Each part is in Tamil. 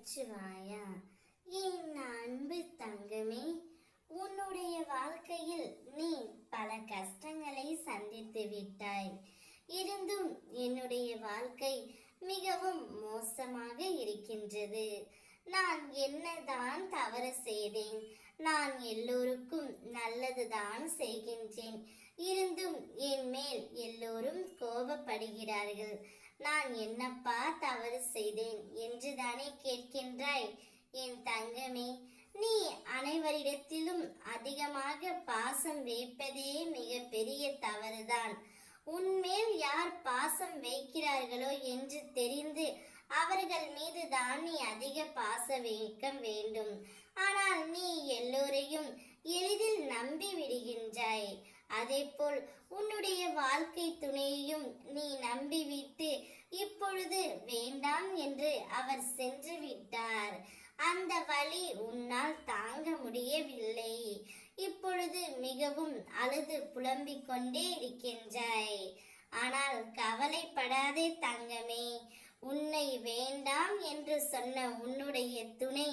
நமச்சிவாயா என் அன்பு தங்கமே உன்னுடைய வாழ்க்கையில் நீ பல கஷ்டங்களை சந்தித்து விட்டாய். இருந்தும் என்னுடைய வாழ்க்கை மிகவும் மோசமாக இருக்கின்றது. நான் என்னதான் தவறு செய்தேன் நான் எல்லோருக்கும் நல்லதுதான் செய்கின்றேன். இருந்தும் என் மேல் எல்லோரும் கோபப்படுகிறார்கள். நான் என்னப்பா தவறு செய்தேன் என்றுதானே கேட்கின்றாய்? என் தங்கமே நீ அனைவரிடத்திலும் அதிகமாக பாசம் வைப்பதே மிக பெரிய தவறுதான். உன்மேல் யார் பாசம் வைக்கிறார்களோ என்று தெரிந்து அவர்கள் மீது தான் நீ அதிக பாசம் வைக்க வேண்டும். ஆனால் நீ எல்லோரையும் எளிதில் நம்பி விடுகின்றாய். அதேபோல் உன்னுடைய வாழ்க்கை துணையையும் நீ நம்பிவிட்டு இப்பொழுது வேண்டாம் என்று அவர் சென்று விட்டார். அந்த வழி உன்னால் தாங்க முடியவில்லை. இப்பொழுது மிகவும் அழுது புலம்பிக் கொண்டே இருக்கின்றாய். ஆனால் கவலைப்படாதே தங்கமே உன்னை வேண்டாம் என்று சொன்ன உன்னுடைய துணை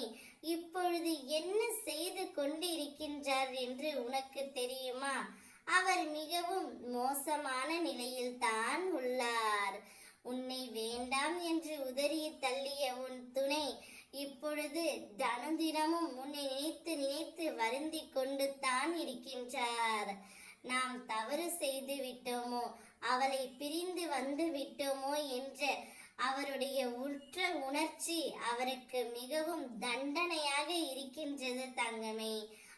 இப்பொழுது என்ன செய்து கொண்டு இருக்கின்றார் என்று உனக்கு தெரியுமா? அவர் மிகவும் மோசமான நிலையில் தான் உள்ளார். உன்னை வேண்டாம் என்று உதறி தள்ளிய உன் துணை இப்பொழுது தனுதினமும் உன்னை நினைத்து நினைத்து வருந்தி கொண்டு தான் இருக்கின்றார். நாம் தவறு செய்து விட்டோமோ? அவளை பிரிந்து வந்து விட்டோமோ? என்ற அவருடைய உற்ற உணர்ச்சி அவருக்கு மிகவும் தண்டனையாக இருக்கின்றது தங்கமே.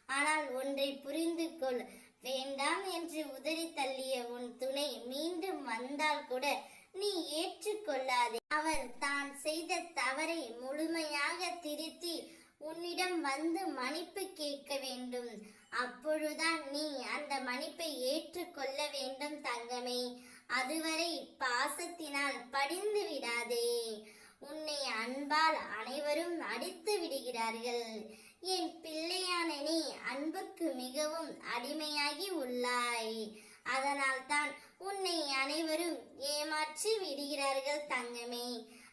ஆனால் ஒன்றை புரிந்து கொள் வேண்டாம் என்று உதறி தள்ளிய உன் துணை மீண்டும் வந்தால் கூட நீ ஏற்றுக்கொள்ளாதே. அவர் தான் செய்த தவறை முழுமையாக திருத்தி உன்னிடம் வந்து மன்னிப்பு கேட்க வேண்டும். அப்பொழுதுதான் நீ அந்த மன்னிப்பை ஏற்றுக்கொள்ள வேண்டும் தங்கமே. அதுவரை பாசத்தினால் படிந்து விடாதே. உன்னை அன்பால் அனைவரும் அடித்து விடுகிறார்கள். என் பிள்ளையான நீ அன்புக்கு மிகவும் அடிமையாகி உள்ளாய். அதனால் தான் உன்னை அனைவரும் ஏமாற்றி விடுகிறார்கள் தங்கமே.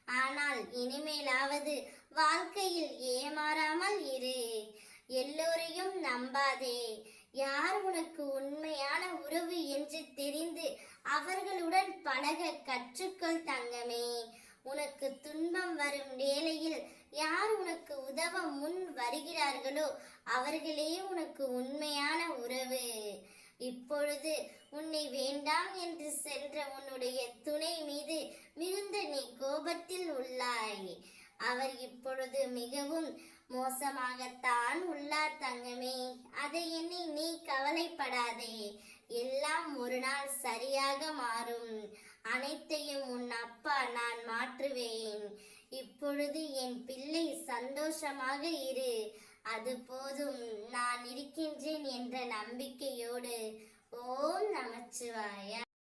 ஆனால் இனிமேலாவது வாழ்க்கையில் ஏமாறாமல் இரு. எல்லோரையும் நம்பாதே. யார் உனக்கு உண்மையான உறவு என்று தெரிந்து அவர்களுடன் பழக கற்றுக்கொள் தங்கமே. உனக்கு துன்பம் வரும் வேளையில் யார் உனக்கு உதவ முன் வருகிறார்களோ அவர்களே உனக்கு உண்மையான உறவு. இப்பொழுது உன்னை வேண்டாம் என்று சென்ற உன்னுடைய துணை மீது மிகுந்த நீ கோபத்தில் உள்ளாய். அவர் இப்பொழுது மிகவும் மோசமாகத்தான் உள்ளார் தங்கமே. அதை எண்ணி நீ கவலைப்படாதே. எல்லாம் ஒரு நாள் சரியாக மாறும். அனைத்தையும் உன் மாற்றுவேன். இப்பொழுது என் பிள்ளை சந்தோஷமாக இரு. அது போதும் நான் இருக்கின்றேன் என்ற நம்பிக்கையோடு. ஓம் நமச்சிவாய.